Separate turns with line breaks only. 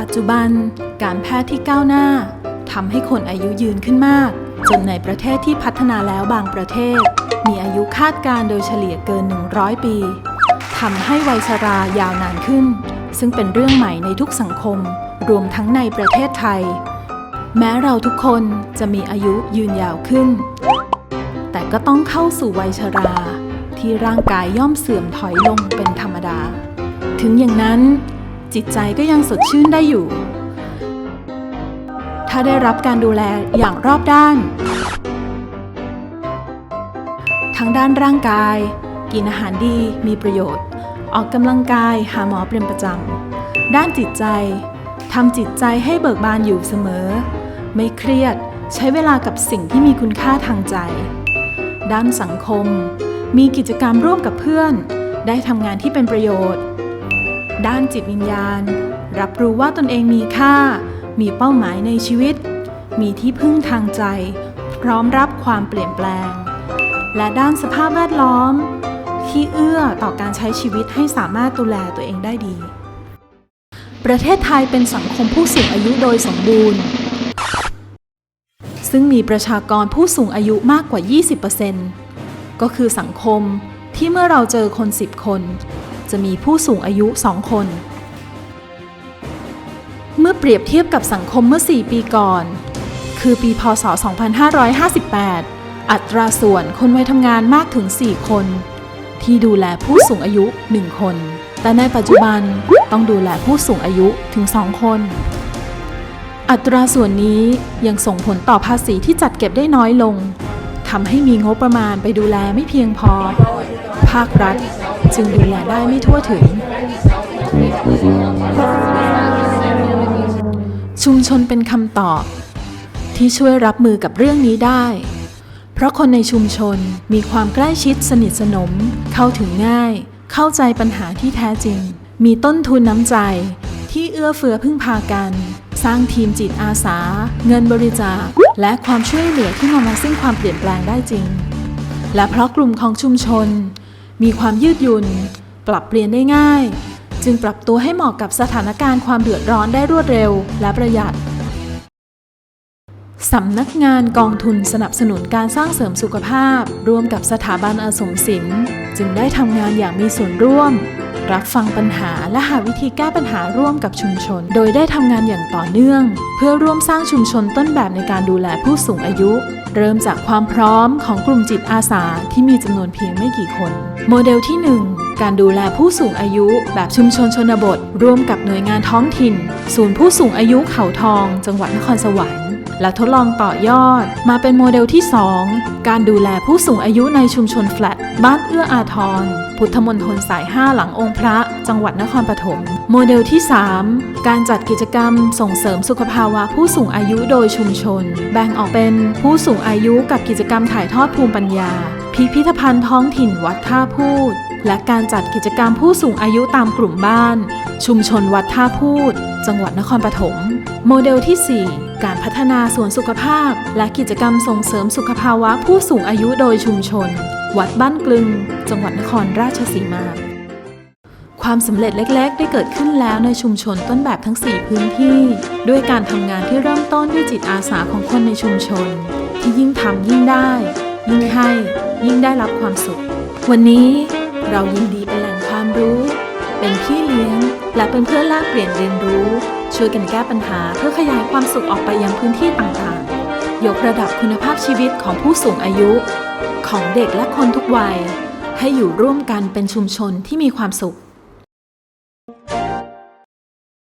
ปัจจุบันการแพทย์ที่ก้าวหน้าทำให้คนอายุยืนขึ้นมาก จนในประเทศที่พัฒนาแล้วบางประเทศ มีอายุคาดการโดยเฉลี่ยเกิน 100 ปีทำให้วัยชรายาวนานขึ้น ซึ่งเป็นเรื่องใหม่ในทุกสังคม รวมทั้งในประเทศไทย แม้เราทุกคนจะมีอายุยืนยาวขึ้น แต่ก็ต้องเข้าสู่วัยชรา ที่ร่างกายย่อมเสื่อมถอยลงเป็นธรรมดา ถึงอย่างนั้น จิตใจก็ยังสดชื่นได้อยู่ ถ้าได้รับการดูแลอย่างรอบด้าน ทั้งด้านร่างกาย กินอาหารดีมีประโยชน์ ออกกำลังกายหาหมอเป็นประจำ ด้านจิตใจทำจิตใจให้เบิกบานอยู่เสมอ ไม่เครียดใช้เวลากับสิ่งที่มีคุณค่าทางใจ ด้านสังคม มีกิจกรรมร่วมกับเพื่อน ได้ทำงานที่เป็นประโยชน์ ด้านจิตวิญญาณ รับรู้ว่าตนเองมีค่า มีเป้าหมายในชีวิต มีที่พึ่งทางใจ พร้อมรับความเปลี่ยนแปลง และด้านสภาพแวดล้อม ที่เอื้อต่อการใช้ชีวิตให้สามารถดูแลตัวเองได้ดี ประเทศไทยเป็นสังคมผู้สูงอายุโดยสมบูรณ์ ซึ่งมีประชากรผู้สูงอายุมากกว่า 20%ก็คือสังคมที่เมื่อเราเจอคน 10 คน จะมีผู้สูงอายุ 2 คน เมื่อเปรียบเทียบกับสังคมเมื่อ 4 ปีก่อน คือปีพศ 2558 อัตราส่วนคนวัยทำงานมากถึง 4 คน ที่ดูแลผู้สูงอายุ 1 คน แต่ในปัจจุบันต้องดูแลผู้สูงอายุถึง 2 คน อัตราส่วนนี้ยังส่งผลต่อภาษีที่จัดเก็บได้น้อยลงทำให้มีงบประมาณไปดูแลไม่เพียงพอ ภาครัฐ จึงดูแลได้ไม่ทั่วถึง ชุมชนเป็นคำตอบ ที่ช่วยรับมือกับเรื่องนี้ได้ เพราะคนในชุมชนมีความใกล้ชิดสนิทสนม เข้าถึงง่าย เข้าใจปัญหาที่แท้จริง มีต้นทุนน้ำใจ ที่เอื้อเฟื้อพึ่งพากัน สร้างทีมจิตอาสา เงินบริจาค และความช่วยเหลือที่นำมาซึ่งความเปลี่ยนแปลงได้จริง และเพราะกลุ่มของชุมชน มีความยืดหยุ่น ปรับเปลี่ยนได้ง่าย จึงปรับตัวให้เหมาะกับสถานการณ์ความเดือดร้อนได้รวดเร็วและประหยัดสำนักงานกองทุนสนับสนุนการสร้างเสริมสุขภาพ ร่วมกับสถาบันอสมศิลป์จึงได้ทำงานอย่างมีส่วนร่วม รับฟังปัญหาและหาวิธีแก้ปัญหาร่วมกับชุมชน โดยได้ทำงานอย่างต่อเนื่อง เพื่อร่วมสร้างชุมชนต้นแบบในการดูแลผู้สูงอายุ เริ่มจากความพร้อมของกลุ่มจิตอาสาที่มีจำนวนเพียงไม่กี่คน โมเดลที่ 1 การดูแลผู้สูงอายุแบบชุมชนชนบท ร่วมกับหน่วยงานท้องถิ่น ศูนย์ผู้สูงอายุเขาทอง จังหวัดนครสวรรค์ และทดลองต่อยอด มาเป็นโมเดลที่ 2 การดูแลผู้สูงอายุในชุมชนแฟลตบ้านเอื้ออาทร พุทธมณฑลสาย 5 หลังองค์พระ จังหวัดนครปฐมโมเดลที่ 3 การจัดกิจกรรมส่งเสริมสุขภาวะผู้สูงอายุโดยชุมชน แบ่งออกเป็นผู้สูงอายุกับกิจกรรมถ่ายทอดภูมิปัญญา พิพิธภัณฑ์ท้องถิ่นวัดท่าพูด และการจัดกิจกรรมผู้สูงอายุตามกลุ่มบ้าน ชุมชนวัดท่าพูด จังหวัดนครปฐม โมเดลที่ 4 การพัฒนาสวนสุขภาพ และกิจกรรมส่งเสริมสุขภาวะผู้สูงอายุโดยชุมชน วัดบ้านกลึง จังหวัดนครราชสีมาความสำเร็จเล็ก ๆ ได้เกิดขึ้นแล้วในชุมชนต้นแบบทั้ง 4 พื้นที่ ด้วยการทำงานที่เริ่มต้นด้วยจิตอาสาของคนในชุมชน ที่ยิ่งทำยิ่งได้ ยิ่งให้ ยิ่งได้รับความสุข วันนี้เรายินดีเป็นแหล่งความรู้ เป็นพี่เลี้ยง และเป็นเพื่อนแลกเปลี่ยนเรียนรู้ ช่วยกันแก้ปัญหาเพื่อขยายความสุขออกไปยังพื้นที่ต่างๆ ยกระดับคุณภาพชีวิตของผู้สูงอายุ ของเด็กและคนทุกวัย ให้อยู่ร่วมกันเป็นชุมชนที่มีความสุข